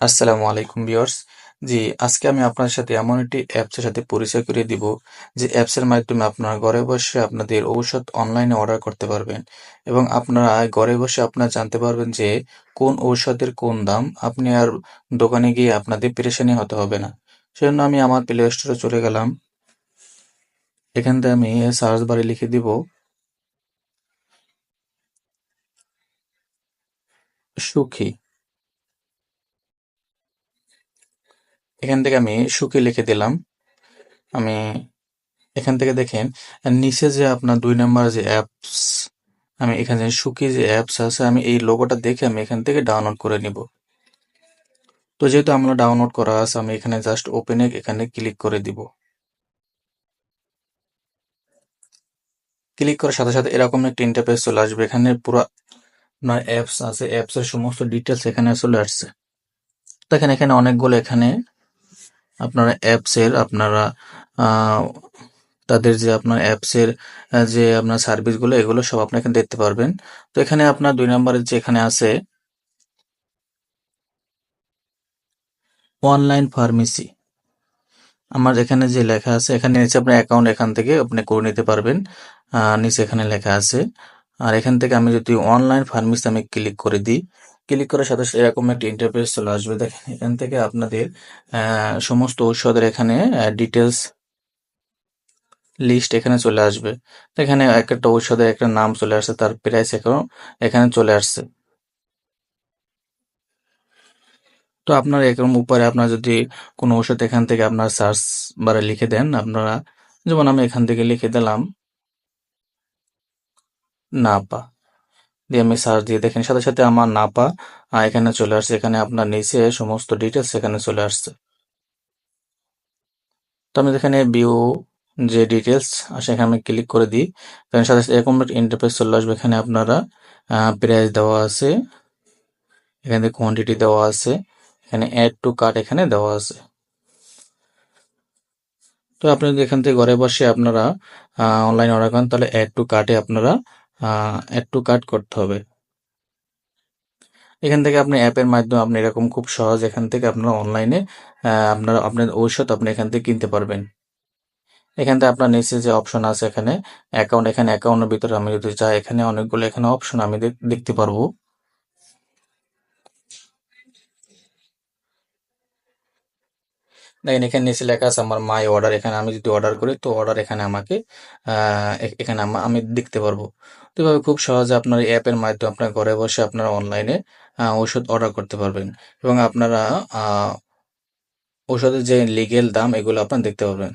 আসসালামু আলাইকুম ভিউয়ার্স। জি, আজকে আমি আপনার সাথে এমন একটি অ্যাপসের সাথে পরিচয় করিয়ে দিব, যে অ্যাপসের মাধ্যমে আপনারা ঘরে বসে আপনাদের ঔষধ অনলাইনে অর্ডার করতে পারবেন এবং আপনারা ঘরে বসে আপনারা জানতে পারবেন যে কোন ঔষধের কোন দাম, আপনি আর দোকানে গিয়ে আপনাদের পেরেশানি হতে হবে না। সেজন্য আমি আমার প্লে স্টোরে চলে গেলাম। এখান থেকে আমি সার্চ বারে লিখে দিব, সুখী। এখান থেকে আমি সুখী লিখে দিলাম। আমি এখান থেকে দেখেন, নিচে যে আপনার দুই নাম্বার যে অ্যাপস আমি এখানে যে সুখী যে অ্যাপস আছে, আমি এই লোগোটা দেখে আমি এখান থেকে ডাউনলোড করে নিব। তো যেহেতু আমরা ডাউনলোড করা আছে, আমি এখানে জাস্ট ওপেনে এখানে ক্লিক করে দিব। ক্লিক করার সাথে সাথে এরকম একটা ইন্টারফেস চলে আসবে। এখানে পুরো আপনার অ্যাপস আছে অ্যাপসের সমস্ত ডিটেলস এখানে চলে আসছে। দেখেন এখানে অনেকগুলো এখানে আপনারা অ্যাপসের আপনারা তাদের যে আপনার অ্যাপসের যে আপনার সার্ভিসগুলো এগুলো সব আপনি এখানে দেখতে পারবেন। তো এখানে আপনার দুই নম্বরের যে এখানে আছে অনলাইন ফার্মেসি আমার এখানে যে লেখা আছে, এখানে নিচে আপনার অ্যাকাউন্ট এখান থেকে আপনি করে নিতে পারবেন। নিচে এখানে লেখা আছে। আর এখান থেকে আমি যদি অনলাইন ফার্মেসি আমি ক্লিক করে দিই ক্লিক করার সাথে এরকম একটা ইন্টারফেস চলে আসবে। দেখেন, এখান থেকে আপনাদের সমস্ত ঔষধের এখানে ডিটেলস লিস্ট এখানে চলে আসবে। এখানে এক একটা ঔষধের একটা নাম চলে আসছে, তার প্রাইস এখন এখানে চলে আসছে। তো আপনার এরকম উপরে আপনার যদি কোনো ঔষধ এখান থেকে আপনার সার্চ বারে লিখে দেন, আপনারা, যেমন আমি এখান থেকে লিখে দিলাম, নাপা। দিয়ে আমি সার্চ দিয়ে দেখেন, সাথে সাথে আমার নাপা এখানে চলে আসছে। এখানে আপনার নিচে সমস্ত ডিটেলস এখানে চলে আসছে। তো আমি এখানে বিউ যে ডিটেলস সেখানে আমি ক্লিক করে দিই। সাথে সাথে এরকম একটা ইন্টারফেস চলে আসবে। এখানে আপনারা প্রাইস দেওয়া আছে। এখানে কোয়ান্টিটি দেওয়া আছে, এখানে অ্যাড টু কার্ট এখানে দেওয়া আছে। তো আপনি যদি এখান থেকে ঘরে বসে আপনারা অনলাইন অর্ডার করেন, তাহলে অ্যাড টু কার্টে আপনারা অ্যাড কাট করতে হবে। এখান থেকে আপনি অ্যাপের মাধ্যমে আপনি এরকম খুব সহজ এখান থেকে আপনারা অনলাইনে আপনার আপনার ঔষধ আপনি এখান থেকে কিনতে পারবেন। এখান থেকে আপনার নিচে যে অপশন আছে এখানে অ্যাকাউন্ট এখানে অ্যাকাউন্টের ভিতরে আমি যদি চাই, এখানে অনেকগুলো এখানে অপশন আমি দেখতে পারব। দেখেন, এখানে নিচে লেখা আছে আমার মাই অর্ডার এখানে আমি যদি অর্ডার করি, তো অর্ডার এখানে আমাকে এখানে আমি দেখতে পারব। তো এভাবে খুব সহজে আপনার এই অ্যাপের মাধ্যমে আপনার ঘরে বসে আপনারা অনলাইনে ওষুধ অর্ডার করতে পারবেন। এবং আপনারা ওষুধের যে লিগেল দাম, এগুলো আপনার দেখতে পারবেন।